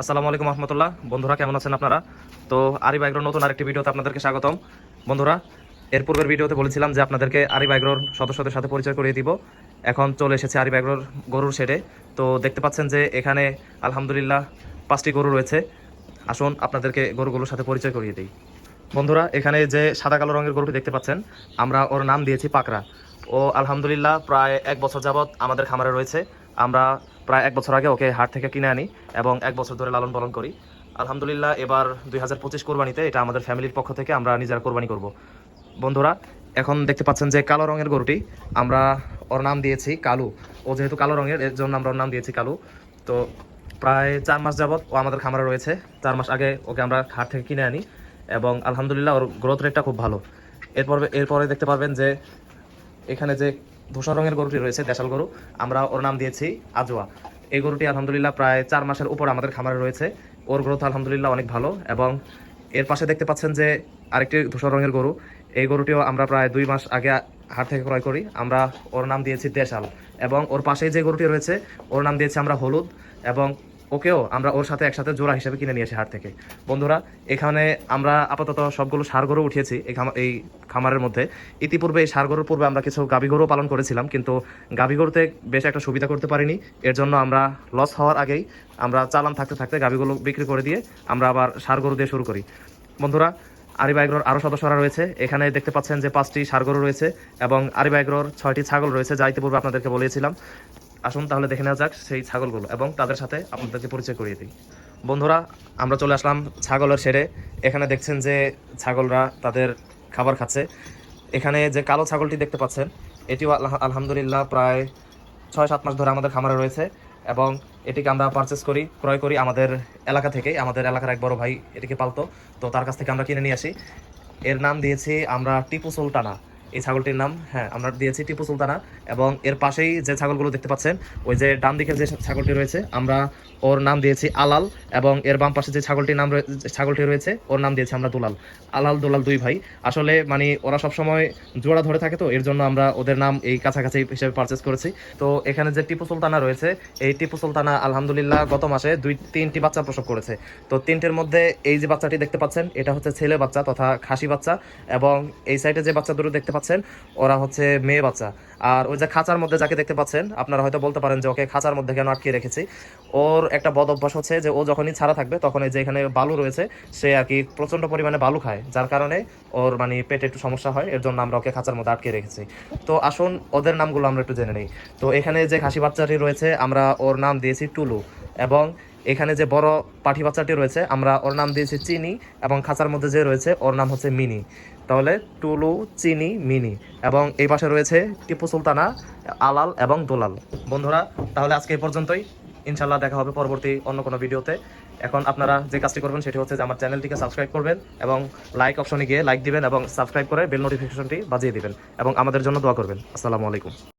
আসসালামু আলাইকুম রহমতুল্লাহ। বন্ধুরা, কেমন আছেন আপনারা? তো আরি বাইগ্রোর নতুন আরেকটি ভিডিওতে আপনাদেরকে স্বাগতম। বন্ধুরা, এর পূর্বের ভিডিওতে বলেছিলাম যে আপনাদেরকে আরি বাইগ্রোর সদস্যদের সাথে পরিচয় করিয়ে দিব। এখন চলে এসেছে আরি বাইগ্রোর গরুর শেডে। তো দেখতে পাচ্ছেন যে এখানে আলহামদুলিল্লাহ পাঁচটি গরু রয়েছে। আসুন আপনাদেরকে গরুগুলোর সাথে পরিচয় করিয়ে দিই। বন্ধুরা, এখানে যে সাদা কালো রঙের গরুটি দেখতে পাচ্ছেন, আমরা ওর নাম দিয়েছি পাকড়া। ও আলহামদুলিল্লাহ প্রায় এক বছর যাবৎ আমাদের খামারে রয়েছে। আমরা প্রায় এক বছর আগে ওকে হাট থেকে কিনে আনি এবং এক বছর ধরে লালন পালন করি। আলহামদুলিল্লাহ, এবার দুই হাজার পঁচিশ কোরবানিতে এটা আমাদের ফ্যামিলির পক্ষ থেকে আমরা নিজেরা কোরবানি করব। বন্ধুরা, এখন দেখতে পাচ্ছেন যে কালো রঙের গরুটি আমরা ওর নাম দিয়েছি কালু। ও যেহেতু কালো রঙের, এর জন্য আমরা ওর নাম দিয়েছি কালু। তো প্রায় চার মাস যাবৎ ও আমাদের খামারে রয়েছে। চার মাস আগে ওকে আমরা হাট থেকে কিনে আনি এবং আলহামদুলিল্লাহ ওর গ্রোথ রেটটা খুব ভালো। এরপর, এরপরে দেখতে পারবেন যে এখানে যে ধূসর রঙের গরুটি রয়েছে, দেশাল গরু। আমরা ওর নাম দিয়েছি আজোয়া। এই গরুটি আলহামদুলিল্লাহ প্রায় চার মাসের উপর আমাদের খামারে রয়েছে। ওর গ্রোথ আলহামদুলিল্লাহ অনেক ভালো এবং এর পাশে দেখতে পাচ্ছেন যে আরেকটি ধূসর রঙের গরু। এই গরুটিও আমরা প্রায় দুই মাস আগে হাট থেকে ক্রয় করি। আমরা ওর নাম দিয়েছি দেশাল এবং ওর পাশেই যে গরুটি রয়েছে, ওর নাম দিয়েছি আমরা হলুদ এবং ওকেও আমরা ওর সাথে একসাথে জোড়া হিসেবে কিনে নিয়েছি হাট থেকে। বন্ধুরা, এখানে আমরা আপাতত সবগুলো সার গরু উঠিয়েছি এই এই খামারের মধ্যে। ইতিপূর্বে এই সার গরুর পূর্বে আমরা কিছু গাভী গরু পালন করেছিলাম, কিন্তু গাভী গরুতে বেশ একটা সুবিধা করতে পারিনি। এর জন্য আমরা লস হওয়ার আগেই আমরা চালান থাকতে থাকতে গাভীগুলো বিক্রি করে দিয়ে আমরা আবার সার গরু দিয়ে শুরু করি। বন্ধুরা, আরিবাইগ্রোর আরও সদস্যরা রয়েছে। এখানে দেখতে পাচ্ছেন যে পাঁচটি সার গরু রয়েছে এবং আরিবাইগ্রোর ছয়টি ছাগল রয়েছে যা ইতিপূর্বে আপনাদেরকে বলেছিলাম। আসুন তাহলে দেখে নেওয়া যাক সেই ছাগলগুলো এবং তাদের সাথে আপনাদেরকে পরিচয় করিয়ে দিই। বন্ধুরা, আমরা চলে আসলাম ছাগলের সেরে এখানে দেখছেন যে ছাগলরা তাদের খাবার খাচ্ছে। এখানে যে কালো ছাগলটি দেখতে পাচ্ছেন, এটিও আলহামদুলিল্লাহ প্রায় ছয় সাত মাস ধরে আমাদের খামারে রয়েছে এবং এটিকে আমরা পারচেস করি, ক্রয় করি আমাদের এলাকা থেকে। আমাদের এলাকার এক বড় ভাই এটিকে পালতো। তো তার কাছ থেকে আমরা কিনে নিয়ে আসি। এর নাম দিয়েছি আমরা টিপু সুলতানা। এই ছাগলটির নাম হ্যাঁ আমরা দিয়েছি টিপু সুলতানা এবং এর পাশেই যে ছাগলগুলো দেখতে পাচ্ছেন, ওই যে ডান দিকের যে ছাগলটি রয়েছে, আমরা ওর নাম দিয়েছি আলাল এবং এর বাম পাশে যে ছাগলটির নাম ছাগলটি রয়েছে, ওর নাম দিয়েছি আমরা দুলাল। আলাল দুলাল দুই ভাই। আসলে মানে ওরা সবসময় জোড়া ধরে থাকে তো, এর জন্য আমরা ওদের নাম এই কাছাকাছি হিসেবে পারচেস করেছি। তো, এখানে যে টিপু সুলতানা রয়েছে, এই টিপু সুলতানা আলহামদুলিল্লাহ গত মাসে দুই, তিনটি বাচ্চা প্রসব করেছে। তো, তিনটের মধ্যে এই যে বাচ্চাটি দেখতে পাচ্ছেন, এটা হচ্ছে ছেলে বাচ্চা তথা খাসি বাচ্চা এবং এই সাইডে যে বাচ্চা দুটো দেখতে পাচ্ছেন ওরা হচ্ছে মেয়ে বাচ্চা। আর ওই যে খাঁচার মধ্যে যাকে দেখতে পাচ্ছেন, আপনারা হয়তো বলতে পারেন যে, ওকে, খাঁচার মধ্যে কেন আটকে রেখেছি? ওর একটা বদ অভ্যাস হচ্ছে যে, ও যখনই ছাড়া থাকবে, তখন এই যে এখানে বালু রয়েছে, সে আর কি প্রচণ্ড পরিমাণে বালু খায়, যার কারণে ওর মানে পেটে একটু সমস্যা হয়, এর জন্য আমরা ওকে খাঁচার মধ্যে আটকে রেখেছি। তো আসুন, ওদের নামগুলো আমরা একটু জেনে নিই। তো এখানে যে খাসি বাচ্চাটি রয়েছে, আমরা ওর নাম দিয়েছি টুলু। এবং এখানে যে বড় পাঠি বাচ্চাটি রয়েছে, আমরা ওর নাম দিয়েছি চিনি, এবং খাঁচার মধ্যে যে রয়েছে, ওর নাম হচ্ছে মিনি। তাহলে টুলু, চিনি, মিনি এবং এই পাশে রয়েছে টিপু সুলতানা, আলাল এবং দোলাল। বন্ধুরা, তাহলে আজকে এই পর্যন্তই। ইনশাল্লাহ দেখা হবে পরবর্তী অন্য কোনো ভিডিওতে। এখন আপনারা যে কাজটি করবেন সেটি হচ্ছে যে আমার চ্যানেলটিকে সাবস্ক্রাইব করবেন এবং লাইক অপশনে গিয়ে লাইক দিবেন এবং সাবস্ক্রাইব করে বেল নোটিফিকেশনটি বাজিয়ে দিবেন এবং আমাদের জন্য দোয়া করবেন। আসসালামু আলাইকুম।